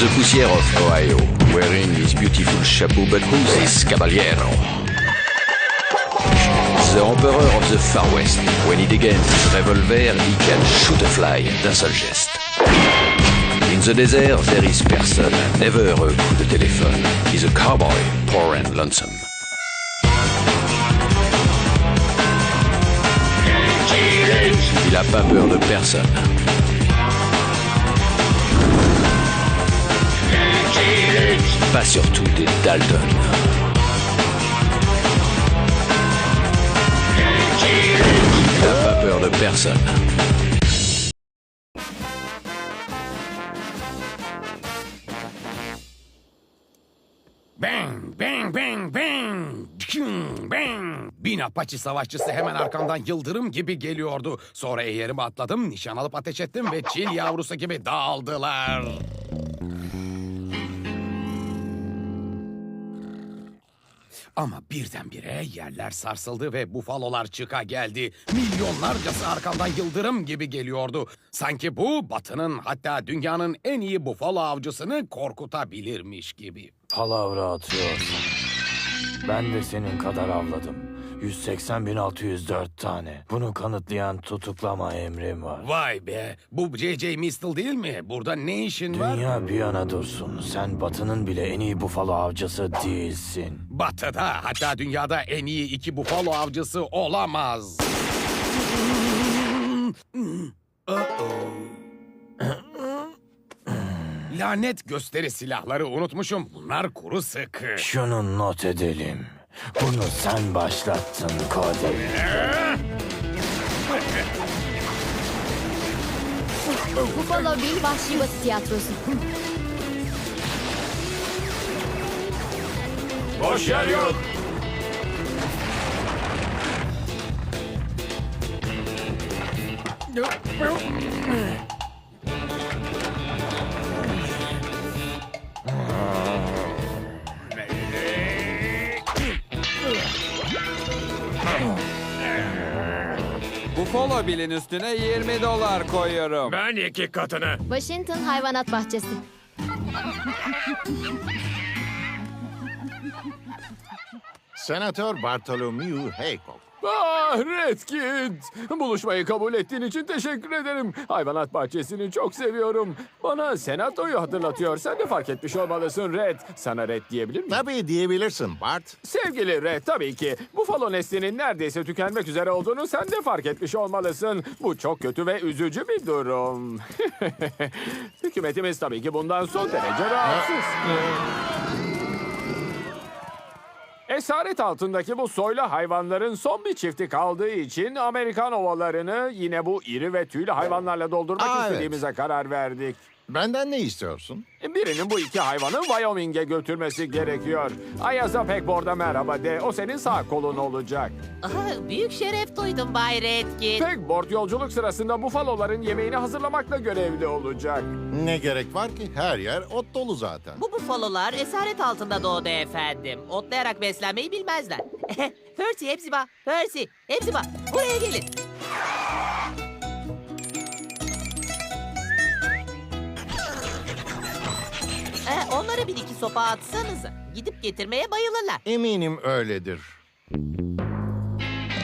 the poussière of Ohio, wearing his beautiful chapeau. But who's this caballero? The emperor of the Far West. When he degains his revolver, he can shoot a fly d'un seul geste. In the desert, there is person, never a coup de téléphone. He's a cowboy, poor and lonesome. Il a pas peur de personne. Pas surtout des Dalton. Il a pas peur de personne. Bang, bang, bang, bang. Tüm, Bang. Bin Apache savaşçısı hemen arkamdan yıldırım gibi geliyordu. Sonra eğerimi atladım, nişan alıp ateş ettim ve çil yavrusu gibi dağıldılar. Ama birdenbire yerler sarsıldı ve bufalolar çıka geldi. Milyonlarcası arkamdan yıldırım gibi geliyordu. Sanki bu batının hatta dünyanın en iyi bufalo avcısını korkutabilirmiş gibi. Palavra atıyorsun. Ben de senin kadar avladım. 180.604 tane. Bunu kanıtlayan tutuklama emrim var. Vay be, bu J.J. Mistel değil mi? Burada ne işin var? Dünya bir yana dursun. Sen Batı'nın bile en iyi bufalo avcısı değilsin. Batı'da hatta dünyada en iyi iki bufalo avcısı olamaz. Lanet gösteri silahları unutmuşum. Bunlar kuru sıkı. Şunu not edelim. Bunu sen başlattın Cody. Buffalo Bill Vahşi Batı Tiyatrosu. Boş yer yok. Buffalo Bill'in üstüne 20 dolar koyuyorum. Ben iki katını. Washington Hayvanat Bahçesi. Senatör Bartholomew Haycock. Redkit! Buluşmayı kabul ettiğin için teşekkür ederim. Hayvanat bahçesini çok seviyorum. Bana senatoyu hatırlatıyor. Sen de fark etmiş olmalısın Red. Sana Red diyebilir miyim? Tabii diyebilirsin Bart. Sevgili Red tabii ki. Buffalo neslinin neredeyse tükenmek üzere olduğunu sen de fark etmiş olmalısın. Bu çok kötü ve üzücü bir durum. Hükümetimiz tabii ki bundan son derece rahatsız. Esaret altındaki bu soylu hayvanların son bir çifti kaldığı için Amerikan ovalarını yine bu iri ve tüylü hayvanlarla doldurmak Aa, evet. istediğimize karar verdik. Benden ne istiyorsun? Birinin bu iki hayvanı Wyoming'e götürmesi gerekiyor. Ayaz'a Pegboard'a merhaba de. O senin sağ kolun olacak. Aha, büyük şeref duydum Bay Redkit. Pegboard yolculuk sırasında bufaloların yemeğini hazırlamakla görevli olacak. Ne gerek var ki? Her yer ot dolu zaten. Bu bufalolar esaret altında doğdu efendim. Otlayarak beslenmeyi bilmezler. Percy, hepsi bak. Percy, hepsi bak. Buraya gelin. Ee, onlara bir iki sopa atsanıza. Gidip getirmeye bayılırlar. Eminim öyledir.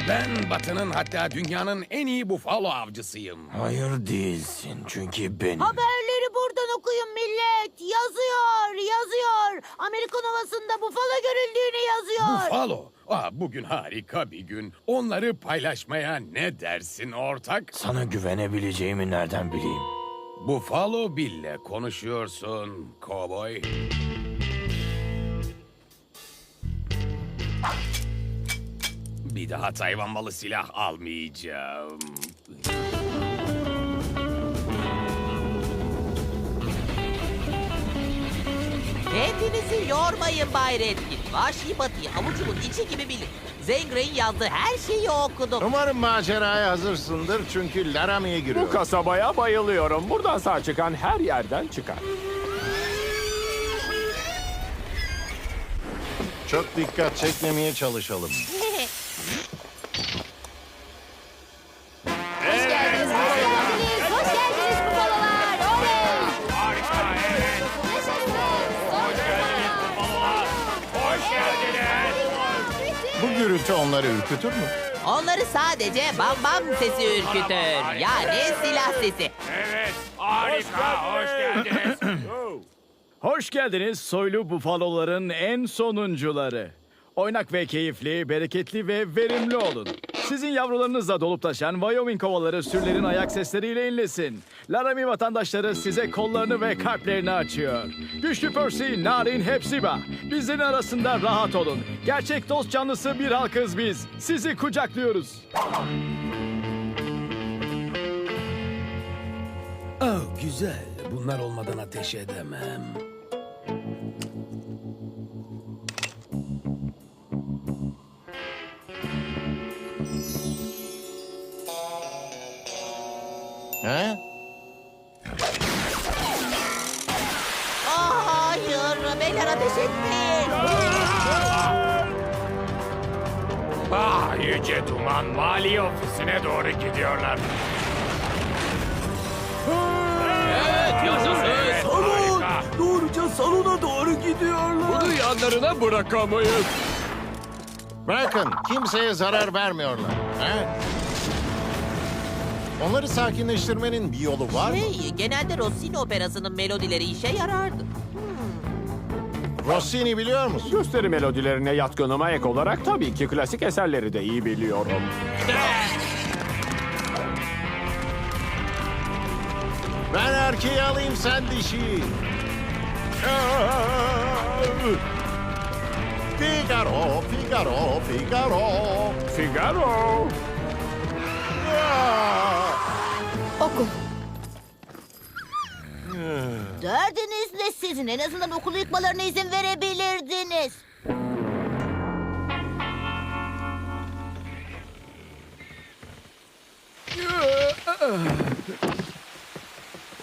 Ben Batı'nın hatta dünyanın en iyi bufalo avcısıyım. Hayır değilsin çünkü benim. Haberleri buradan okuyun millet. Yazıyor, yazıyor. Amerikan Ovası'nda bufalo görüldüğünü yazıyor. Bufalo. Aa, bugün harika bir gün. Onları paylaşmaya ne dersin ortak? Sana güvenebileceğimi nereden bileyim? Buffalo Bill'le konuşuyorsun kovboy. Bir daha hayvan malı silah almayacağım. Kendinizi yormayın Bay Redkit. Vahşi Batı'yı avucumun içi gibi bilin. Zengray'ın yazdığı her şeyi okudum. Umarım maceraya hazırsındır çünkü Laramie'ye Bu giriyor. kasabaya bayılıyorum. Buradan sağ çıkan her yerden çıkar. Çok dikkat çekmemeye çalışalım. Gürültü onları ürkütür mü? Onları sadece bam bam sesi ürkütür. Yani silah sesi. Hoş geldiniz soylu bufaloların en sonuncuları. Oynak ve keyifli, bereketli ve verimli olun. Sizin yavrularınızla dolup taşan Wyoming kovaları sürülerin ayak sesleriyle inlesin. Laramie vatandaşları size kollarını ve kalplerini açıyor. Güçlü Percy, narin Hepsiba. Bizlerin arasında rahat olun. Gerçek dost canlısı bir halkız biz. Sizi kucaklıyoruz. Oh güzel. Bunlar olmadan ateş edemem. He? Aa, hayır, beyler ateş etmeyin. Ah yüce duman mali ofisine doğru gidiyorlar. Doğruca salona doğru gidiyorlar. Bunu yanlarına bırakamayız. Bırakın, kimseye zarar vermiyorlar. He? Onları sakinleştirmenin bir yolu var mı? Hey, genelde Rossini operasının melodileri işe yarardı. Rossini biliyor musun? Gösteri melodilerine yatkınıma ek olarak tabii ki klasik eserleri de iyi biliyorum. Ben erkeği alayım sen dişi. Figaro, Figaro, Figaro. Figaro. Oku. Derdiniz ne sizin? En azından okulu yıkmalarına izin verebilirdiniz.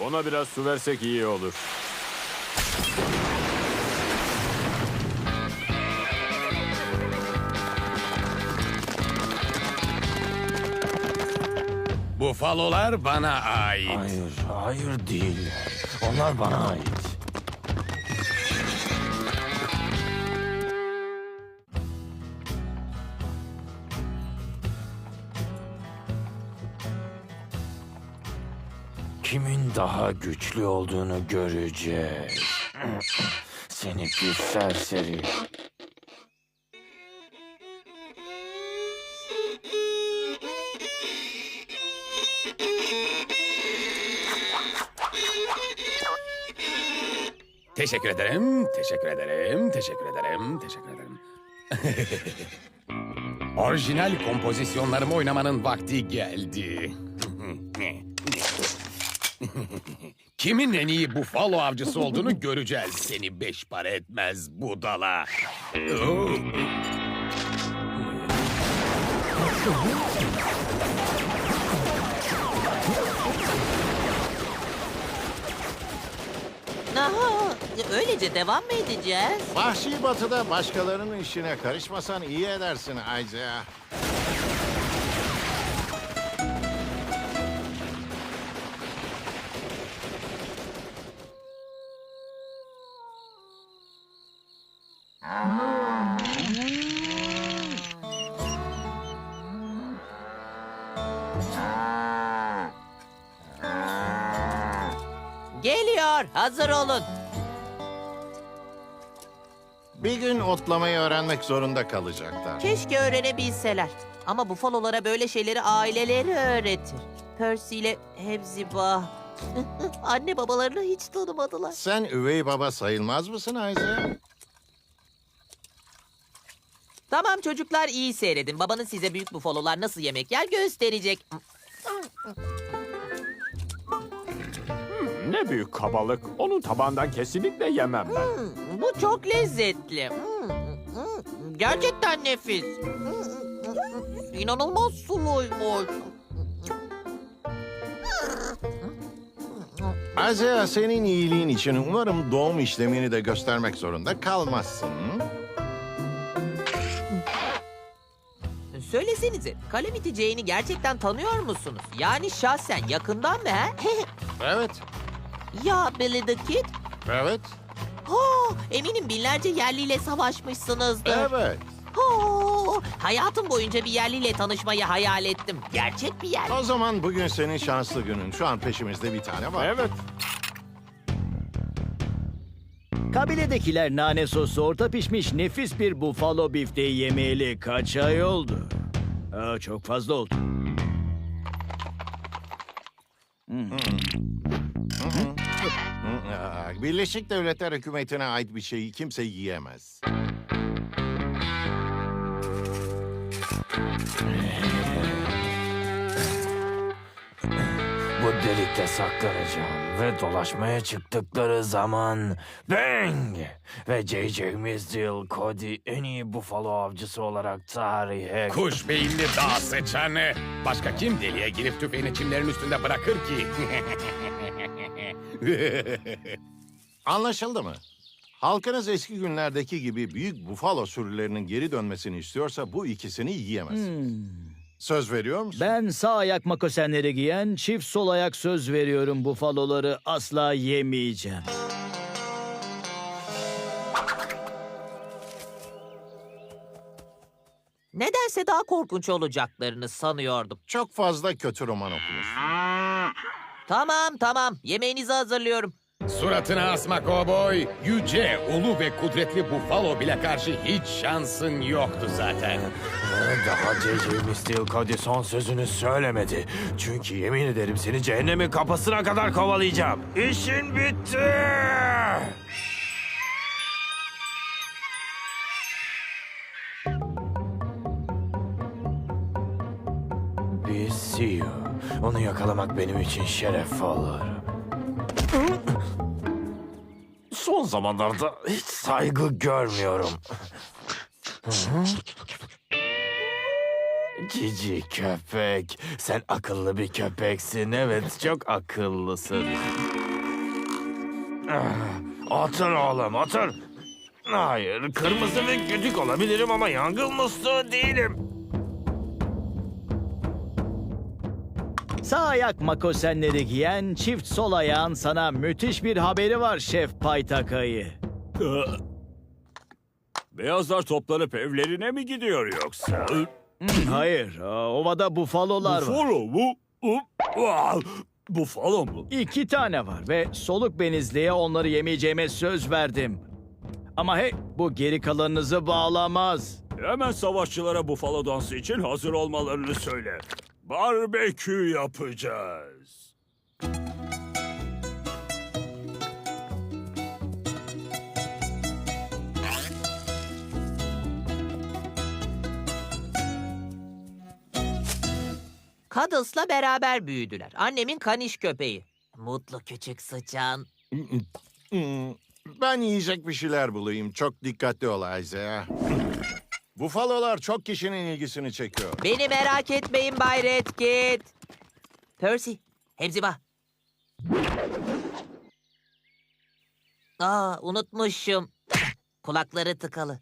Ona biraz su versek iyi olur. Bufalolar bana ait. Hayır, hayır değil. Onlar bana ait. Kimin daha güçlü olduğunu göreceğiz. Seni pis serseri. Teşekkür ederim, teşekkür ederim, teşekkür ederim, teşekkür ederim. Orijinal kompozisyonlarımı oynamanın vakti geldi. Kimin en iyi bufalo avcısı olduğunu göreceğiz. Seni beş para etmez budala. Aha, öylece devam mı edeceğiz? Vahşi batıda başkalarının işine karışmasan iyi edersin Isaiah. Hazır olun. Bir gün otlamayı öğrenmek zorunda kalacaklar. Keşke öğrenebilseler. Ama bufalolara böyle şeyleri aileleri öğretir. Percy ile Hepzibah. Anne babalarını hiç tanımadılar. Sen üvey baba sayılmaz mısın Isaiah? Tamam çocuklar iyi seyredin. Babanız size büyük bufalolar nasıl yemek yer gösterecek. Ne büyük kabalık. Onun tabandan kesinlikle yemem ben. Hmm, bu çok lezzetli. Hmm, hmm, Gerçekten nefis. Hmm, İnanılmaz suluymuş. Isaiah senin iyiliğin için umarım doğum işlemini de göstermek zorunda kalmazsın. Söylesenize, Calamity Jane'i gerçekten tanıyor musunuz? Yani şahsen yakından mı he? Evet, ya Billy the Kid? evet, Ha, eminim binlerce yerliyle savaşmışsınızdır. evet. Oo, hayatım boyunca bir yerliyle tanışmayı hayal ettim. Gerçek bir yer. O zaman bugün senin şanslı günün. Şu an peşimizde bir tane var. Evet. Kabiledekiler nane soslu orta pişmiş nefis bir bufalo bifteği yemeyeli kaç ay oldu? Aa, çok fazla oldu. Hı, aa, Birleşik Devletler hükümetine ait bir şeyi kimse yiyemez. Bu delikte saklanacağım ve dolaşmaya çıktıkları zaman bang! Ve J.J. Misdil Cody en iyi bufalo avcısı olarak tarihe... Kuş beyinli dağ sıçanı. Başka kim deliğe girip tüfeğini çimlerin üstünde bırakır ki? Anlaşıldı mı? Halkınız eski günlerdeki gibi büyük bufalo sürülerinin geri dönmesini istiyorsa bu ikisini yiyemez. Söz veriyor musun? Ben sağ ayak makosenleri giyen, çift sol ayak söz veriyorum bufaloları asla yemeyeceğim. Nedense daha korkunç olacaklarını sanıyordum. Çok fazla kötü roman okumuşsun. Tamam tamam yemeğinizi hazırlıyorum. Suratına asma kovboy. Yüce, ulu ve kudretli bufalo bile karşı hiç şansın yoktu zaten. Daha J.J. Misdil Cody son sözünü söylemedi. Çünkü yemin ederim seni cehennemin kapısına kadar kovalayacağım. İşin bitti! Bir CEO. Onu yakalamak benim için şeref olur. Son zamanlarda hiç saygı görmüyorum. Cici köpek. Sen akıllı bir köpeksin. Evet, çok akıllısın. Ah, Otur oğlum, otur. Hayır, kırmızı ve güdük olabilirim ama yangın musluğu değilim. Sağ ayak makosenleri giyen, çift sol ayağın sana müthiş bir haberi var Şef Paytakayı. Beyazlar toplanıp evlerine mi gidiyor yoksa? Hayır, aa, ovada bufalolar var. Bufalo mu? Ah, Bufalo mu? İki tane var ve soluk benizliğe onları yemeyeceğime söz verdim. Ama hey, bu geri kalanınızı bağlamaz. Hemen savaşçılara bufalo dansı için hazır olmalarını söyle. Barbekü yapacağız. Cuddles'la beraber büyüdüler. Annemin kaniş köpeği. Mutlu küçük sıçan. Hmm, Ben yiyecek bir şeyler bulayım. Çok dikkatli ol Isaiah. Bufalolar çok kişinin ilgisini çekiyor. Beni merak etmeyin Bay Redkit. Percy, Hepzibah. Aa, unutmuşum. Kulakları tıkalı.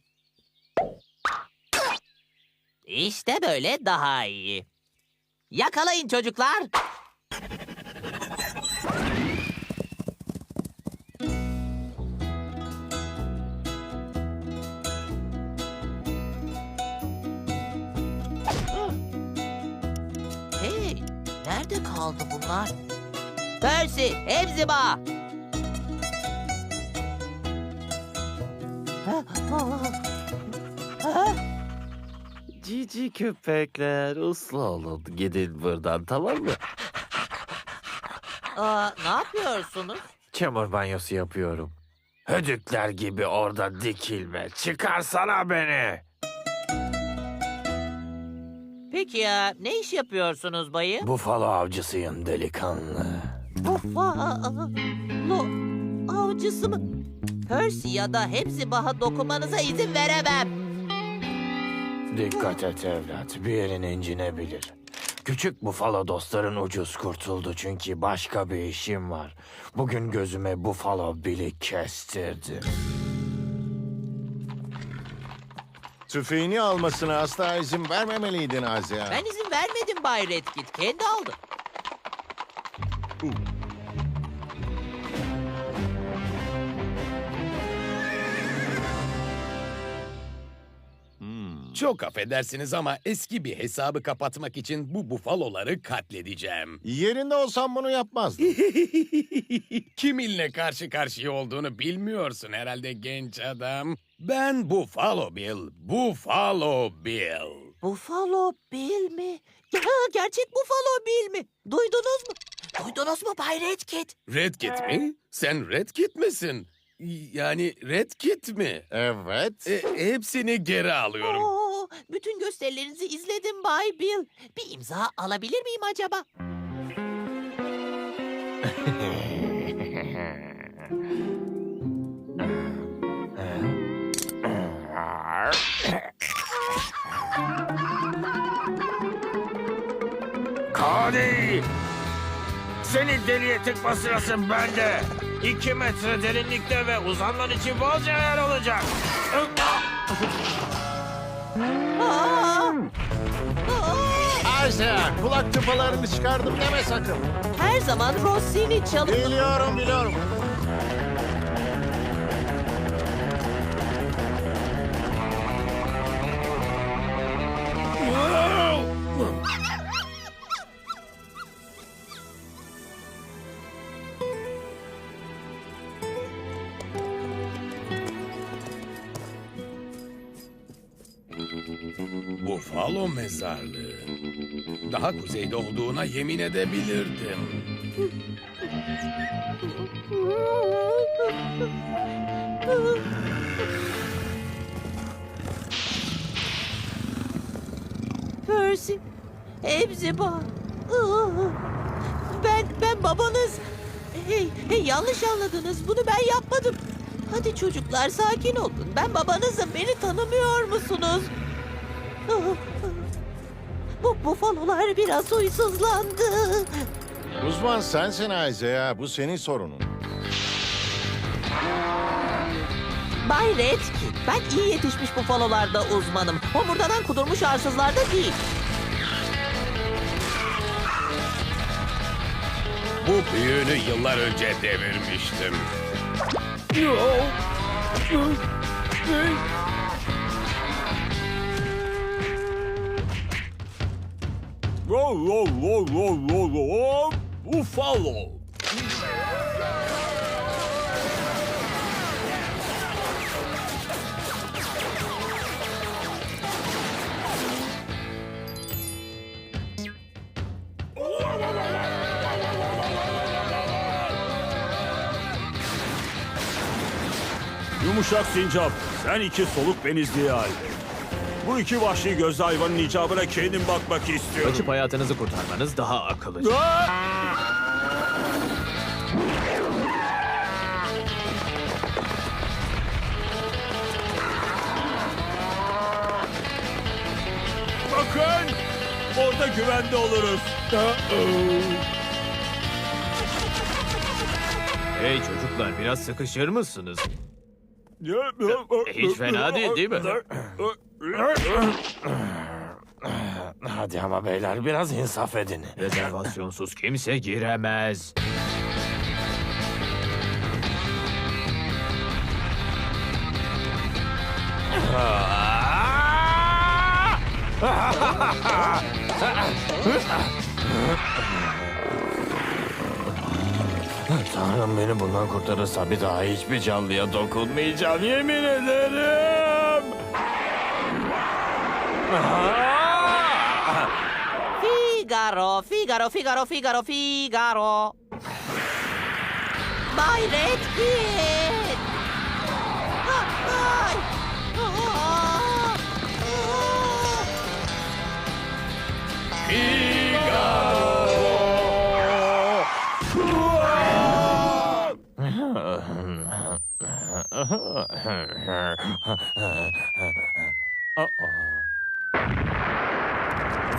İşte böyle daha iyi. Yakalayın çocuklar. Nerede kaldı bunlar? Percy, Hepzibah. Cici köpekler, uslu olun. Gidin buradan, tamam mı? Aa, ne yapıyorsunuz? Çamur banyosu yapıyorum. Hödükler gibi orada dikilme. Çıkarsana beni. Peki ya ne iş yapıyorsunuz bayım? Bufalo avcısıyım delikanlı. Buffalo avcısı mı? Percy ya da hepsi baha dokunmanıza izin veremem. Dikkat et evlat, bir yerin incinebilir. Küçük bufalo dostların ucuz kurtuldu çünkü başka bir işim var. Bugün gözüme bufalo bili kestirdim. Tüfeğini almasına asla izin vermemeliydin Isaiah. Ben izin vermedim Bay Redkit. Kendi aldı. Hmm. Çok affedersiniz ama eski bir hesabı kapatmak için bu bufaloları katledeceğim. Yerinde olsam bunu yapmazdım. Kiminle karşı karşıya olduğunu bilmiyorsun herhalde genç adam. Ben Buffalo Bill, Buffalo Bill. Buffalo Bill mi? Ya, gerçek Buffalo Bill mi? Duydunuz mu? Duydunuz mu Bay Red Kit? Red Kit mi? Sen Red Kit misin? Yani Red Kit mi? Evet. E, hepsini geri alıyorum. Oo, bütün gösterilerinizi izledim Bay Bill. Bir imza alabilir miyim acaba? Cody! Seni deliye tıkma sırası bende. İki metre derinlikte ve uzanman için bolca yer olacak. Aa! Aa! Isaac kulak tıpalarını çıkardım deme sakın. Her zaman Rossini çalın. Biliyorum biliyorum. Buffalo mezarlığı. Daha kuzeyde olduğuna yemin edebilirdim. Percy, Ebziba. Iı, Ben, ben babanız. Hey, hey yanlış anladınız. Bunu ben yapmadım. Hadi çocuklar sakin olun. Ben babanızım. Beni tanımıyor musunuz? Bu bufalolar biraz huysuzlandı. Uzman sensin Isaac. Bu senin sorunun. Bay Redkit, ben iyi yetişmiş bufalolarda uzmanım. Homurdanan kudurmuş arsızlarda değil. Bu büyüğünü yıllar önce devirmiştim. Buffalo. Yumuşak sincap, sen iki soluk benizliği al. Bu iki vahşi gözlü hayvanın icabına kendim bakmak istiyorum. Kaçıp hayatınızı kurtarmanız daha akıllıca. Bakın! Orada güvende oluruz. Hey çocuklar biraz sıkışır mısınız? Hiç fena değil değil mi? Hadi ama beyler biraz insaf edin. Rezervasyonsuz kimse giremez. Tanrım beni bundan kurtarırsa bir daha hiçbir canlıya dokunmayacağım yemin ederim. Figaro, Figaro, Figaro, Figaro, Figaro. Bay Redkit. Ah, ay. Ah, ah.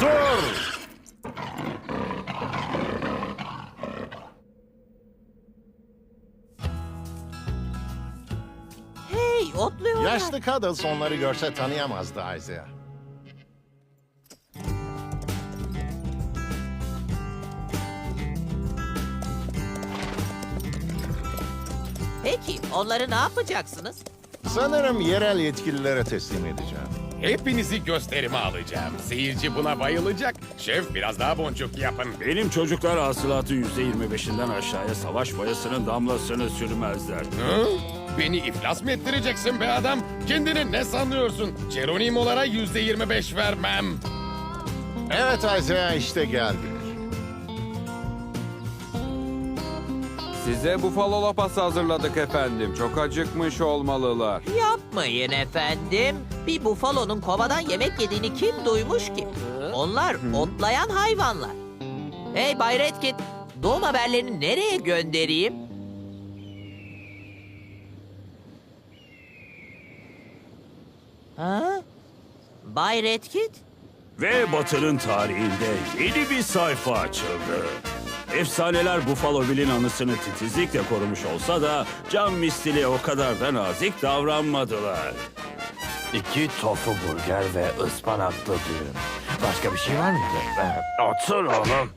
Dur! Hey, otluyorlar. Yaşlı Cuddles onları görse tanıyamazdı Isaac. Peki, onları ne yapacaksınız? Sanırım yerel yetkililere teslim edeceğim. Hepinizi gösterime alacağım. Seyirci buna bayılacak. Şef biraz daha boncuk yapın. Benim çocuklar hasılatın yüzde yirmi beşinden aşağıya savaş boyasının damlasını sürmezler. Hı? Beni iflas mı ettireceksin be adam? Kendini ne sanıyorsun? Geronimo'lara yüzde yirmi beş vermem. Evet Isaiah işte geldiler. Size bufalo lapası hazırladık efendim. Çok acıkmış olmalılar. Yapmayın efendim. Bir bufalonun kovadan yemek yediğini kim duymuş ki? Onlar otlayan hayvanlar. Hey Bay Redkit, doğum haberlerini nereye göndereyim? Ha? Bay Redkit? Ve Batı'nın tarihinde yeni bir sayfa açıldı. Efsaneler Buffalo Bill'in anısını titizlikle korumuş olsa da Can Mistil'e o kadar da nazik davranmadılar. İki tofu burger ve ıspanaklı düğün. Başka bir şey var mıydı? Otur oğlum.